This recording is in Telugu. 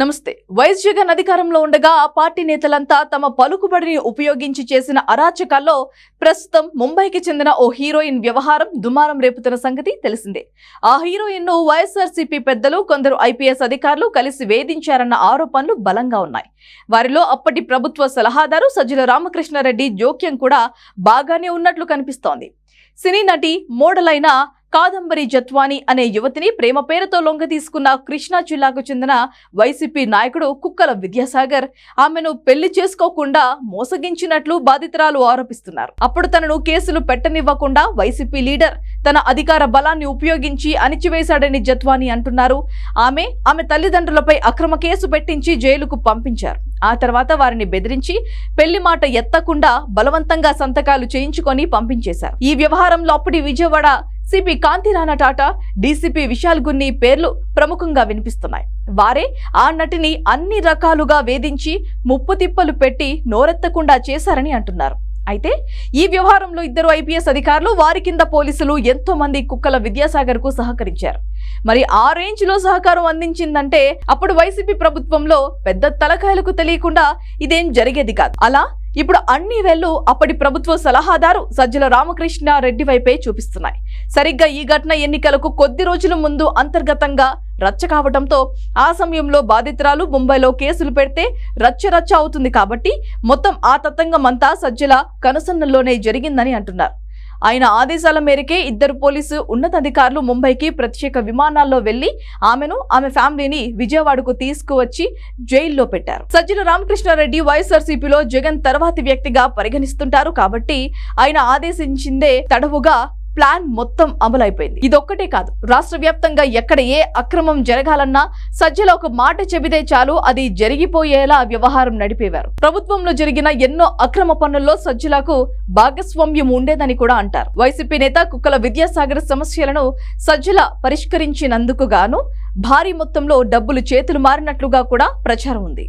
నమస్తే. వైఎస్ జగన్ అధికారంలో ఉండగా ఆ పార్టీ నేతలంతా తమ పలుకుబడిని ఉపయోగించి చేసిన అరాచకాల్లో ప్రస్తుతం ముంబైకి చెందిన ఓ హీరోయిన్ వ్యవహారం దుమారం రేపుతున్న సంగతి తెలిసిందే. ఆ హీరోయిన్ను వైఎస్ఆర్సీపీ పెద్దలు కొందరు ఐపీఎస్ అధికారులు కలిసి వేధించారన్న ఆరోపణలు బలంగా ఉన్నాయి. వారిలో అప్పటి ప్రభుత్వ సలహాదారు సజ్జల రామకృష్ణారెడ్డి జోక్యం కూడా బాగానే ఉన్నట్లు కనిపిస్తోంది. సినీ నటి మోడల్ అయిన కాదంబరి జత్వాని అనే యువతిని ప్రేమ పేరుతో లొంగ తీసుకున్న కృష్ణా జిల్లాకు చెందిన వైసీపీ నాయకుడు కుక్కల విద్యాసాగర్. ఆమెను పెళ్ళి చేసుకోకుండా మోసగించినట్లు బాధితురాలు ఆరోపిస్తున్నారు. అప్పుడు తనను కేసులు పెట్టనివ్వకుండా వైసీపీ లీడర్ తన అధికార బలాన్ని ఉపయోగించి అణిచివేశాడని జత్వాని అంటున్నారు. ఆమె ఆమె తల్లిదండ్రులపై అక్రమ కేసు పెట్టించి జైలుకు పంపించారు. ఆ తర్వాత వారిని బెదిరించి పెళ్ళి మాట ఎత్తకుండా బలవంతంగా సంతకాలు చేయించుకొని పంపించేశారు. ఈ వ్యవహారంలో అప్పటి విజయవాడ సిపి కాంతిరాణా టాటా డీసీపీ విశాల్ గున్ని పేర్లు ప్రముఖంగా వినిపిస్తున్నాయి. వారే ఆ నటిని అన్ని రకాలుగా వేధించి ముప్పు తిప్పలు పెట్టి నోరెత్తకుండా చేశారని అంటున్నారు. అయితే ఈ వ్యవహారంలో ఇద్దరు ఐపీఎస్ అధికారులు వారి కింద పోలీసులు ఎంతో మంది కుక్కల విద్యాసాగర్కు సహకరించారు. మరి ఆ రేంజ్లో సహకారం అందించిందంటే అప్పుడు వైసీపీ ప్రభుత్వంలో పెద్ద తలకాయలకు తెలియకుండా ఇదేం జరిగేది కాదు. అలా ఇప్పుడు అన్ని వేళ్ళు అప్పటి ప్రభుత్వ సలహాదారు సజ్జల రామకృష్ణ రెడ్డి వైపే చూపిస్తున్నాయి. సరిగ్గా ఈ ఘటన ఎన్నికలకు కొద్ది రోజుల ముందు అంతర్గతంగా రచ్చ కావడంతో ఆ సమయంలో బాధితురాలు ముంబైలో కేసులు పెడితే రచ్చ రచ్చ అవుతుంది కాబట్టి మొత్తం ఆ తతంగమంతా సజ్జల కనుసన్నల్లోనే జరిగిందని అంటున్నారు. ఆయన ఆదేశాల మేరకే ఇద్దరు పోలీసు ఉన్నతాధికారులు ముంబైకి ప్రత్యేక విమానాల్లో వెళ్ళి ఆమెను ఆమె ఫ్యామిలీని విజయవాడకు తీసుకువచ్చి జైల్లో పెట్టారు. సజ్జల రామకృష్ణారెడ్డి వైఎస్ఆర్సీపీలో జగన్ తర్వాతి వ్యక్తిగా పరిగణిస్తుంటారు కాబట్టి ఆయన ఆదేశించిందే తడవుగా ప్లాన్ మొత్తం అమలైపోయింది. ఇదొక్కటే కాదు రాష్ట్ర వ్యాప్తంగా ఎక్కడ ఏ అక్రమం జరగాలన్నా సజ్జల ఒక మాట చెబితే చాలు అది జరిగిపోయేలా వ్యవహారం నడిపేవారు. ప్రభుత్వంలో జరిగిన ఎన్నో అక్రమ పనుల్లో సజ్జలకు భాగస్వామ్యం ఉండేదని కూడా అంటారు. వైసీపీ నేత కుక్కల విద్యాసాగర్ సమస్యలను సజ్జల పరిష్కరించినందుకు గాను భారీ మొత్తంలో డబ్బులు చేతులు మారినట్లుగా కూడా ప్రచారం ఉంది.